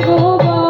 সুখেতে